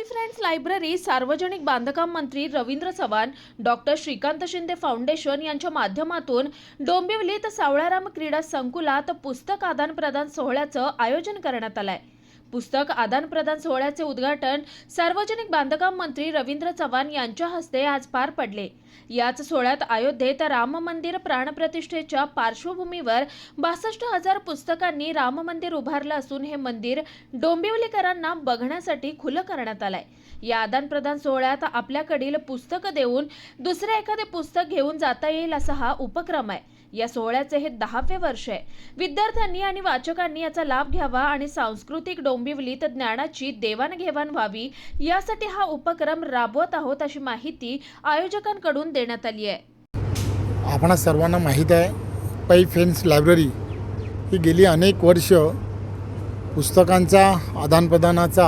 माय friends library सार्वजनिक बांधकाम मंत्री रवींद्र चव्हाण डॉक्टर श्रीकांत शिंदे फाउंडेशन यांच्या माध्यमातून डोंबिवलीत सावळाराम क्रीडा संकुलात पुस्तक आदान प्रदान सोहळ्याचं आयोजन करण्यात आलं आहे पुस्तक आदानप्रदान सोहळ्याचे उद्घाटन सार्वजनिक बांधकाम मंत्री रवींद्र चव्हाण यांच्या हस्ते आज पार पडले. याच सोहळ्यात अयोध्येत राम मंदिर प्राणप्रतिष्ठेच्या पार्श्वभूमीवर बासष्ट हजार पुस्तकांनी राम मंदिर उभारलं असून हे मंदिर डोंबिवलीकरांना बघण्यासाठी खुलं करण्यात आलंय. या आदानप्रदान सोहळ्यात आपल्याकडील पुस्तकं देऊन दुसरे एखादे पुस्तक घेऊन जाता येईल असा हा उपक्रम आहे. या सोहळ्याचे हे दहावे वर्ष आहे. विद्यार्थ्यांनी आणि वाचकांनी याचा लाभ घ्यावा आणि सांस्कृतिक डोंबिवलीत ज्ञानाची देवाणघेवाण व्हावी यासाठी हा उपक्रम राबवत आहोत अशी माहिती आयोजकांकडून देण्यात आली आहे. आपण सर्वांना माहीत आहे पै फेन्स लायब्ररी ही गेली अनेक वर्ष पुस्तकांचा आदानप्रदानाचा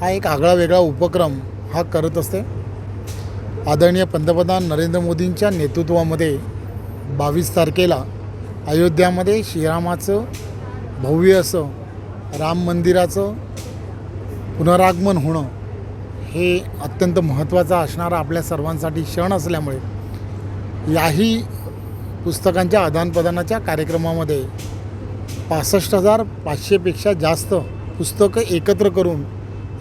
हा एक आगळा वेगळा उपक्रम हा करत असते. आदरणीय पंतप्रधान नरेंद्र मोदींच्या नेतृत्वामध्ये बावीस तारखेला अयोध्यामध्ये श्रीरामाचं भव्य असं राम मंदिराचं पुनरागमन होणं हे अत्यंत महत्त्वाचं असणारा आपल्या सर्वांसाठी क्षण असल्यामुळे याही पुस्तकांच्या आदानप्रदानाच्या कार्यक्रमामध्ये पासष्ट हजार पाचशेपेक्षा जास्त पुस्तकं एकत्र करून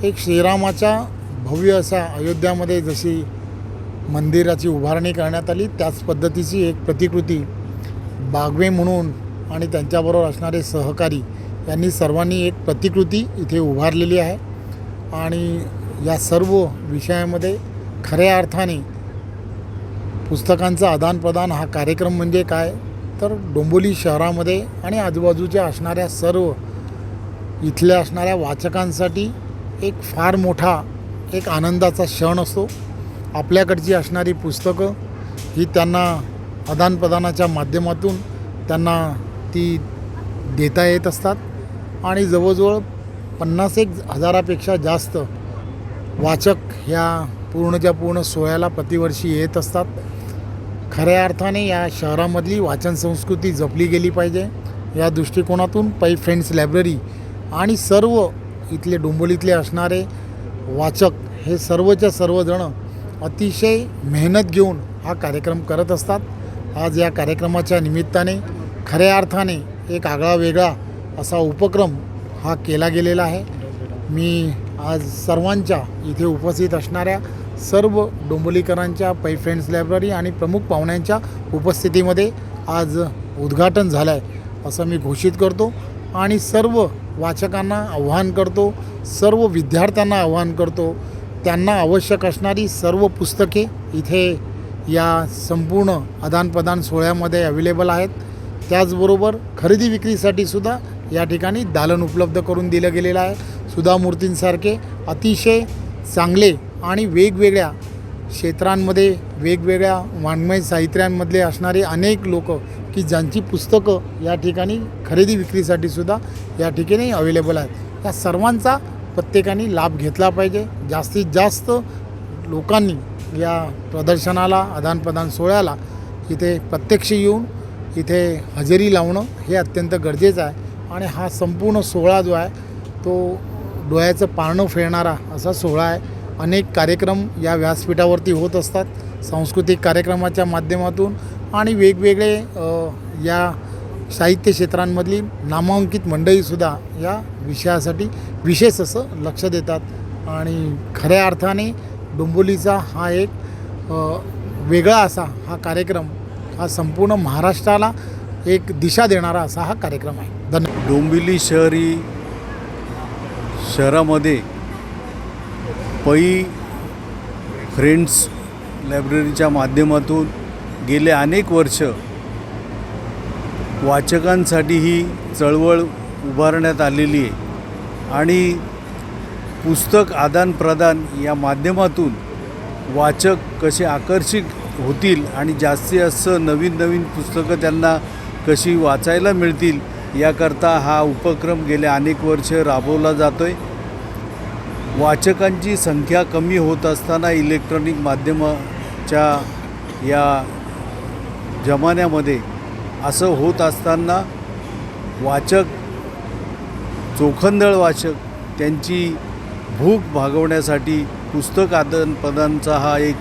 एक श्रीरामाच्या भव्य असा अयोध्यामध्ये जशी मंदिराची उभारणी करण्यात आली. त्याच पद्धतीची एक प्रतिकृती बागवे म्हणून आणि त्यांच्याबरोबर असणारे सहकारी यांनी सर्वांनी एक प्रतिकृती इथे उभारलेली आहे. आणि या सर्व विषयामध्ये खऱ्या अर्थाने पुस्तकांचं आदानप्रदान हा कार्यक्रम म्हणजे काय? तर डोंबोली शहरामध्ये आणि आजूबाजूच्या असणाऱ्या सर्व इथल्या असणाऱ्या वाचकांसाठी एक फार मोठा एक आनंदाचा क्षण असतो. आपल्याकडची असणारी पुस्तकं ही त्यांना आदानप्रदानाच्या माध्यमातून त्यांना ती देता येत असतात. आणि जवळजवळ पन्नास एक हजारापेक्षा जास्त वाचक ह्या पूर्णच्या पूर्ण सोहळ्याला प्रतिवर्षी येत असतात. खऱ्या अर्थाने या शहरामधली वाचन संस्कृती जपली गेली पाहिजे. या दृष्टिकोनातून पै फ्रेंड्स लायब्ररी आणि सर्व इथले डोंबोलीतले असणारे वाचक हे सर्वच्या सर्वजणं अतिशय मेहनत घेऊन हा कार्यक्रम करत असतात. आज या कार्यक्रमाच्या निमित्ताने खऱ्या अर्थाने एक आगळा वेगळा असा उपक्रम हा केला गेलेला आहे. मी आज सर्वांच्या इथे उपस्थित असणाऱ्या सर्व डोंबलीकरांच्या पै फ्रेंड्स लायब्ररी आणि प्रमुख पाहुण्यांच्या उपस्थितीमध्ये आज उद्घाटन झालं आहे असं मी घोषित करतो आणि सर्व वाचकांना आव्हान करतो सर्व विद्यार्थ्यांना आव्हान करतो त्यांना आवश्यक असणारी सर्व पुस्तके इथे या संपूर्ण आदानप्रदान सोहळ्यामध्ये अवेलेबल आहेत. त्याचबरोबर खरेदी विक्रीसाठी सुद्धा या ठिकाणी दालन उपलब्ध करून दिलं गेलेलं आहे. सुधा मूर्तींसारखे अतिशय चांगले आणि वेगवेगळ्या क्षेत्रांमध्ये वेगवेगळ्या वाङ्मय साहित्यांमधले असणारे अनेक लोक की ज्यांची पुस्तकं या ठिकाणी खरेदी विक्रीसाठी सुद्धा या ठिकाणी अवेलेबल आहेत. या सर्वांचा प्रत्येकाने लाभ घेतला पाहिजे. जास्तीत जास्त लोकांनी या प्रदर्शनाला आदानप्रदान सोहळ्याला इथे प्रत्यक्ष येऊन इथे हजेरी लावणं हे अत्यंत गरजेचं आहे. आणि हा संपूर्ण सोहळा जो आहे तो डोळ्याचं पारणं फिरणारा असा सोहळा आहे. अनेक कार्यक्रम या व्यासपीठावरती होत असतात. सांस्कृतिक कार्यक्रमाच्या माध्यमातून आणि वेगवेगळे या साहित्य क्षेत्रांमधली नामांकित मंडळीसुद्धा या विषयासाठी विशेष असं लक्ष देतात. आणि खऱ्या अर्थाने डोंबोलीचा हा एक वेगळा असा हा कार्यक्रम हा संपूर्ण महाराष्ट्राला एक दिशा देणारा असा हा कार्यक्रम आहे. धन्यवाद डोंबिवली शहरी शहरामध्ये पै फ्रेंड्स लायब्ररीच्या माध्यमातून गेले अनेक वर्ष वाचकांसाठी ही चळवळ उभारण्यात आलेली आहे. आणि पुस्तक आदानप्रदान या माध्यमातून वाचक कसे आकर्षित होतील आणि जास्तीत जास्त नवीन नवीन पुस्तकं त्यांना कशी वाचायला मिळतील याकरता हा उपक्रम गेले अनेक वर्ष राबवला जातो आहे वाचकांची संख्या कमी होत असताना इलेक्ट्रॉनिक माध्यमाच्या या जमान्यामध्ये असं होत असताना वाचक चोखंदळ वाचक त्यांची भूक भागवण्यासाठी पुस्तक आदान प्रदानचा हा एक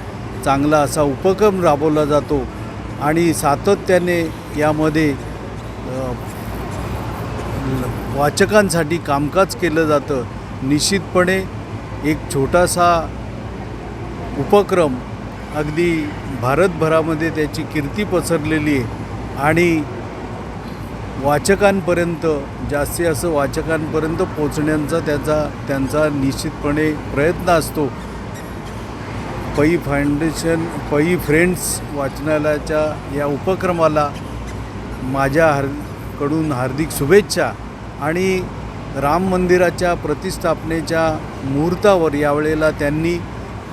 चांगला असा उपक्रम राबवला जातो आणि सातत्याने यामध्ये वाचकांसाठी कामकाज केलं जातं. निश्चितपणे एक छोटासा उपक्रम अगदी भारतभरामध्ये त्याची कीर्ती पसरलेली आहे. आणि वाचकांपर्यंत जास्तीत जास्त वाचकांपर्यंत पोचण्याचा त्याचा त्यांचा निश्चितपणे प्रयत्न असतो. पई फाउंडेशन पई फ्रेंड्स वाचनालयाच्या या उपक्रमाला माझ्या हार्कडून हार्दिक शुभेच्छा आणि राम मंदिराच्या प्रतिस्थापनेच्या मुहूर्तावर यावेळेला त्यांनी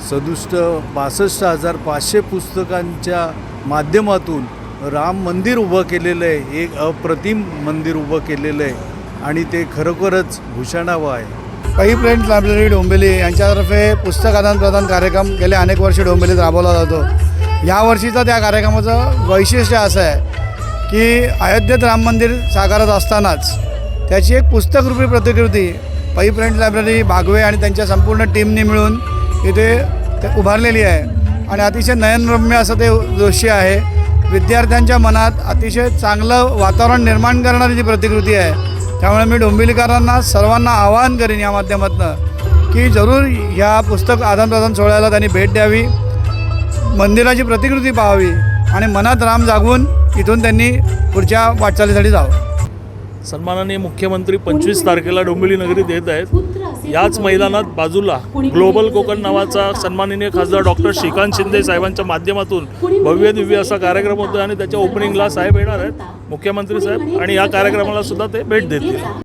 सदुष्ट बासष्ट हजार पाचशे पुस्तकांच्या माध्यमातून राम मंदिर उभं केलेलं आहे एक अप्रतिम मंदिर उभं केलेलं आहे आणि ते खरोखरच भूषणावं आहे. काही फ्रेंड्स लायब्ररी डोंबिवली यांच्यातर्फे पुस्तक आदान प्रदान कार्यक्रम गेले अनेक वर्ष डोंबिवलीत राबवला जातो. यावर्षीचं त्या कार्यक्रमाचं वैशिष्ट्य असं आहे की अयोध्येत राम मंदिर साकारत असतानाच त्याची एक पुस्तकरूपी प्रतिकृती पै फ्रेंड्स लायब्ररी भागवे आणि त्यांच्या संपूर्ण टीमनी मिळून इथे उभारलेली आहे. आणि अतिशय नयनरम्य असं ते दृश्य आहे. विद्यार्थ्यांच्या मनात अतिशय चांगलं वातावरण निर्माण करणारी जी प्रतिकृती आहे त्यामुळे मी डोंबिवलीकरांना सर्वांना आवाहन करीन या माध्यमातून की जरूर ह्या पुस्तक आदानप्रदान सोहळ्याला त्यांनी भेट द्यावी मंदिराची प्रतिकृती पाहावी आणि मनात राम जागवून इथून त्यांनी पुढच्या वाटचालीसाठी जावं. सन्माननीय मुख्यमंत्री पंचवीस तारखेला डोंबिवली नगरीत येत आहेत. याच मैदानात बाजूला ग्लोबल कोकण नावाचा सन्माननीय खासदार डॉक्टर श्रीकांत शिंदे साहेबांच्या माध्यमातून भव्य दिव्य असा कार्यक्रम होतो आणि त्याच्या ओपनिंगला साहेब येणार आहेत मुख्यमंत्री साहेब आणि या कार्यक्रमाला सुद्धा ते भेट देतील.